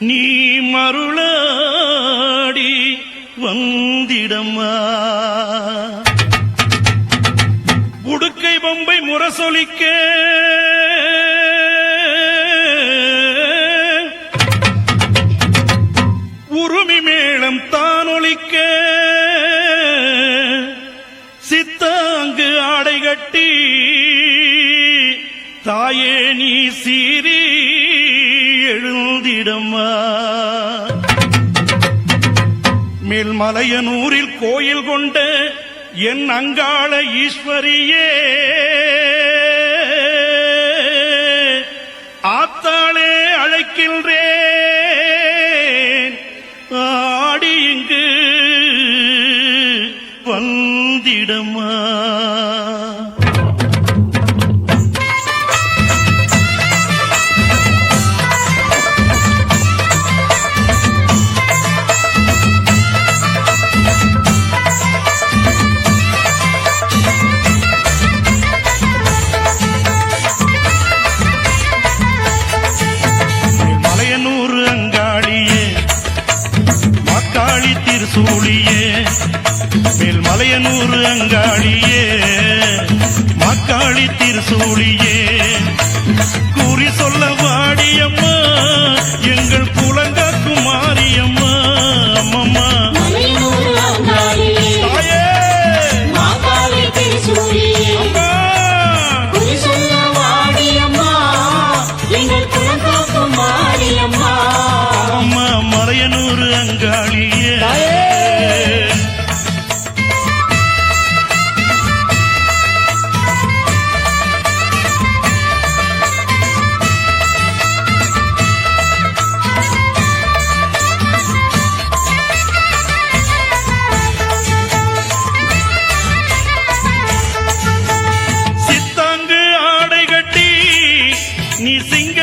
நீ மருளாடி வந்திடம்மா. உடுக்கை பொம்பை முரசொலிக்க. உருமி மேளம் தானொலிக்க. சித்தாங்கு ஆடை கட்டி தாயே நீ சீரி எழுந்திடம்மா மேல்மலையனூரில் கோயில் கொண்ட என் அங்காள ஈஸ்வரியே ஆத்தாளே அழைக்கின்றேன். ஆடி இங்கு வந்திடமா? சூழியே மேல் மலையனூர் அங்காளியே மக்காளி திருசூழியே கூறி சொல்ல வாடியம்மா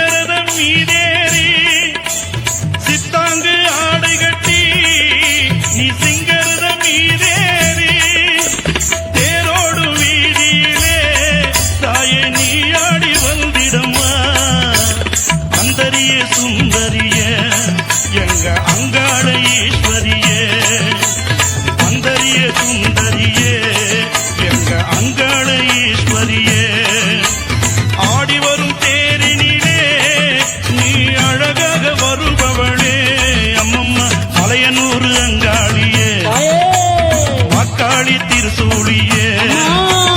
சிங்கரதம் மீதேறி மக்காளி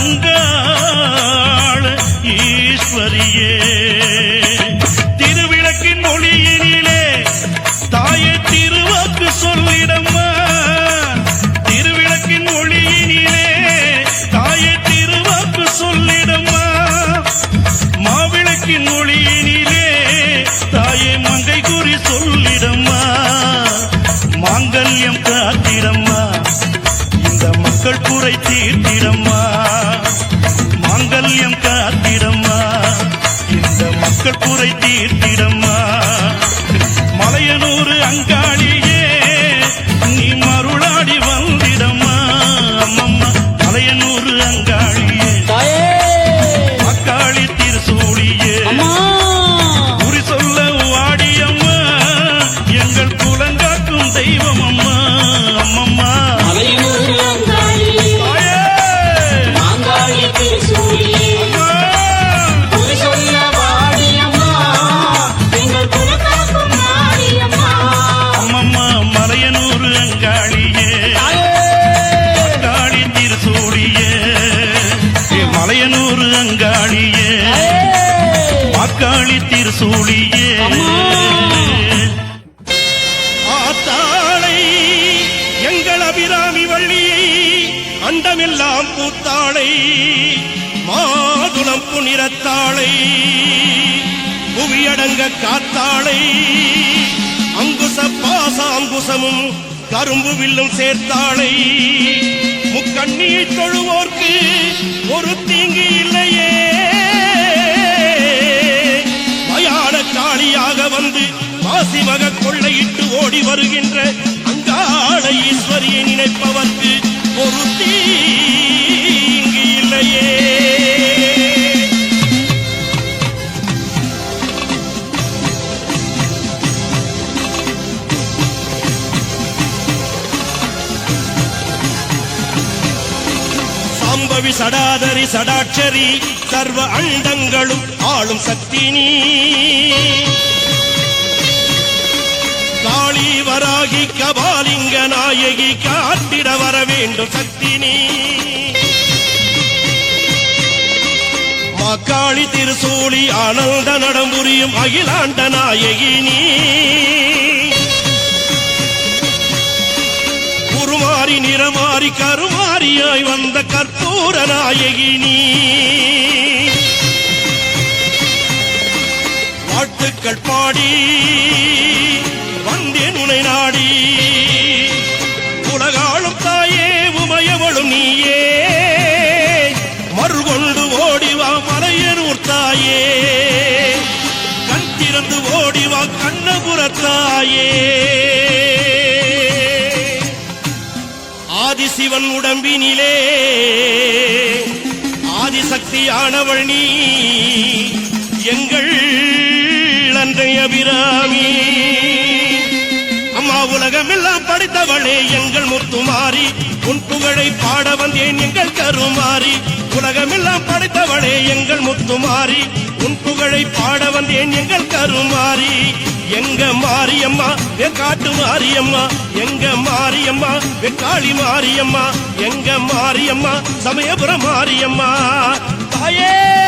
திருவிளக்கின் ஒளியினிலே தாயே திருவாக்கு சொல்லிடம்மா மாவிளக்கின் ஒளியினிலே தாயே மங்கை குறி சொல்லிடம்மா மாங்கல்யம் காத்திடம்மா. இந்த மக்கள் குறை தீர்த்திடம்மா. மாங்கல்யம் காத்திடம்மா. இந்த மக்கள் குறை தீர்த்திடம்மா. மலர் சூழியே ஆத்தாளை எங்கள் அபிராமி வள்ளியை அண்டமெல்லாம் பூத்தாளை மாதுளம் புனிரத்தாளை புவியடங்க காத்தாளை அங்குச பாசாங்குசமும் கரும்பு வில்லும் சேர்த்தாளை. முக்கண்ணீர் தொழுவோர்க்கு ஒரு சாம்பவி சடாதரி சடாட்சரி சர்வ அண்டங்களும் ஆளும் சக்தி நீ. காளி வராகி கபாலிங்க நாயகி காட்டிட வர வேண்டும் சக்தி நீ. மாக்காளி திருசூலி ஆனந்த நடம்புரியும் அகிலாண்ட நாயகி நீ. மாறி நிறமாறி கருமாறியாய் வந்த கற்பூர நாயகினி வாழ்த்துக்கள் பாடி வந்தேன் உனை நாடி. உலகாளும் தாயே உமையவளும் நீயே. மறுகொண்டு ஓடிவா மலையனூர் தாயே. கண் திறந்து ஓடிவா கண்ணபுரத்தாயே. சிவன் உடம்பினிலே. ஆதிசக்தியானவள் நீ எங்கள் அன்றைய அபிராமி. அம்மா உலகமெல்லாம் படித்தவளே எங்கள் முத்துமாறி உன் புகழை பாட வந்தேன் எங்கள் கருமாறி உலகமெல்லாம் படைத்தவளே எங்கள் முத்துமாரி உன் புகழை பாட வந்தேன் எங்கள் கருமாறி. எங்க மாரியம்மா வெக்காட்டு மாரியம்மா. எங்க மாரியம்மா வெக்காளி மாரியம்மா. எங்க மாரியம்மா சமயபுரம் மாரியம்மா. தாயே!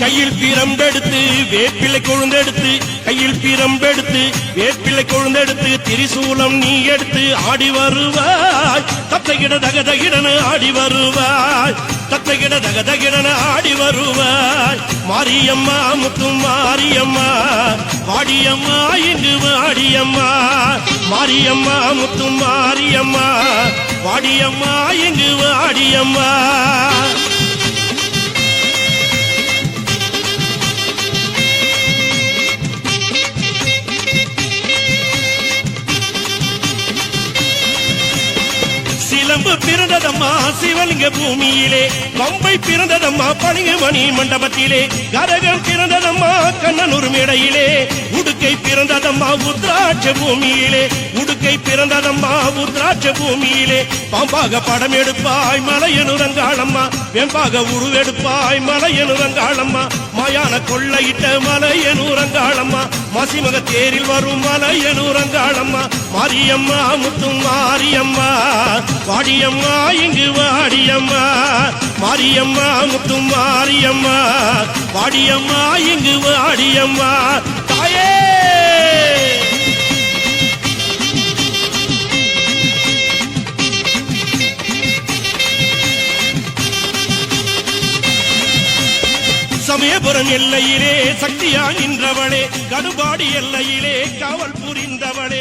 கையில் பிரம்பெடுத்து வேப்பிலை கொழுந்தெடுத்து கையில் பிரம்பெடுத்து வேப்பிலை கொழுந்தெடுத்து திரிசூலம் நீ எடுத்து ஆடி வருவாய். தத்தைகிட தகதகிடன ஆடி வருவாய். தத்தைகிட தகதகிடன ஆடி வருவாய். மாரியம்மா முத்தும் மாரியம்மா வாடியம்மா இங்கு வாடியம்மா. மாரியம்மா முத்தும் மாரியம்மா வாடியம்மா இங்கு வாடியம்மா. பிறந்ததம்மா சிவலிங்க பூமியிலே. பம்பை பிறந்ததம்மா பளிங்கு மணி மண்டபத்திலே. கரகம் பிறந்ததம்மா கண்ணனூர் மேடையிலே. உடுக்கை பிறந்ததம்மா உத்ராட்ச பூமியிலே. உடுக்கை பிறந்ததம்மா உத்ராட்ச பூமியிலே. பாம்பாக படம் எடுப்பாய் மலையனுரங்காளம்மா. வெம்பாக உருவெடுப்பாய் மலையனுரங்காளம்மா. மயான கொள்ளையிட்ட மலையனூரங்காளம்மா மசிமக தேரில் வரும் மலையனூரங்காளம்மா மாரியம்மா முத்தும் மாரியம்மா. வாடியம்மா இங்கு வாடியம்மா. மாரியம்மா முத்தும் மாரியம்மா. வாடியம்மா இங்கு வாடியம்மா. தாயே சமயபுரம் எல்லையிலே சக்தியாய் நின்றவளே கடுபாடி எல்லையிலே காவல் புரிந்தவளே.